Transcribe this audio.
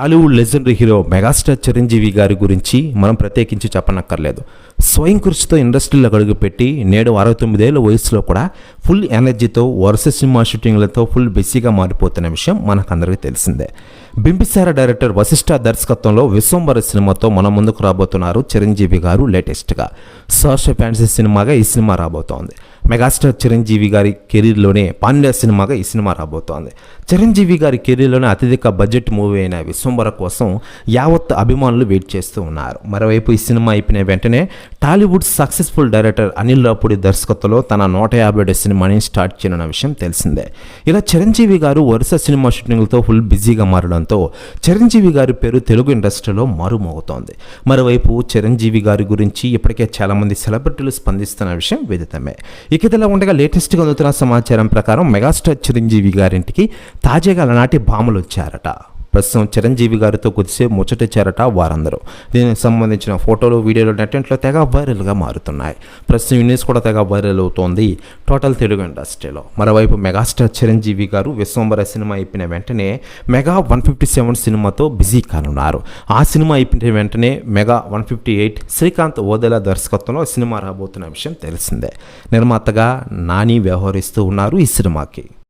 Tollywood legendary hero megastar Chiranjeevi గారి గురించి మనం ప్రత్యేకించి చెప్పనక్కర్లేదు. స్వయం కృషితో ఇండస్ట్రీలో అడుగుపెట్టి నేడు అరవై తొమ్మిదేళ్ళ వయసులో కూడా ఫుల్ ఎనర్జీతో వరుస సినిమా షూటింగ్లతో ఫుల్ బిజీగా మారిపోతున్న విషయం మనకందరికీ తెలిసిందే. బింబిసార డైరెక్టర్ వశిష్ఠ దర్శకత్వంలో విశ్వంబర సినిమాతో మన ముందుకు రాబోతున్నారు చిరంజీవి గారు లేటెస్ట్గా. సర్ష ఫ్యాన్సీ సినిమాగా ఈ సినిమా రాబోతోంది. మెగాస్టార్ చిరంజీవి గారి కెరీర్లోనే పాండ్య సినిమాగా ఈ సినిమా రాబోతోంది. చిరంజీవి గారి కెరీర్లోనే అత్యధిక బడ్జెట్ మూవీ అయిన విశ్వంబర కోసం యావత్ అభిమానులు వెయిట్ చేస్తూ ఉన్నారు. మరోవైపు ఈ సినిమా అయిపోయిన వెంటనే టాలీవుడ్ సక్సెస్ఫుల్ డైరెక్టర్ అనిల్ రాపుడి దర్శకత్వంలో తన నూట యాభై ఏడు సినిమాని స్టార్ట్ చేయనున్న విషయం తెలిసిందే. ఇలా చిరంజీవి గారు వరుస సినిమా షూటింగ్లతో ఫుల్ బిజీగా మారడం మారడంతో చిరంజీవి గారి పేరు తెలుగు ఇండస్ట్రీలో మారుమోగుతోంది. మరోవైపు చిరంజీవి గారి గురించి ఇప్పటికే చాలామంది సెలబ్రిటీలు స్పందిస్తున్న విషయం విదితమే. ఇక ఇదిలా ఉండగా లేటెస్ట్గా అందుతున్న సమాచారం ప్రకారం మెగాస్టార్ చిరంజీవి గారింటికి తాజాగా అలనాటి భామలు వచ్చారట. ప్రస్తుతం చిరంజీవి గారితో కొద్దిసేపు ముచ్చటిచ్చారట వారందరూ. దీనికి సంబంధించిన ఫోటోలు వీడియోలు నెట్లో తెగ వైరల్గా మారుతున్నాయి. ప్రస్తుతం యూనిస్ న్యూస్ కూడా తెగ వైరల్ అవుతోంది టోటల్ తెలుగు ఇండస్ట్రీలో. మరోవైపు మెగాస్టార్ చిరంజీవి గారు విశ్వంబర సినిమా అయిపోయిన వెంటనే మెగా వన్ ఫిఫ్టీ సెవెన్ సినిమాతో బిజీ కానున్నారు. ఆ సినిమా అయిపోయిన వెంటనే mega one fifty eight Srikanth Odela దర్శకత్వంలో సినిమా రాబోతున్న విషయం తెలిసిందే. నిర్మాతగా నాని వ్యవహరిస్తూ ఉన్నారు ఈ సినిమాకి.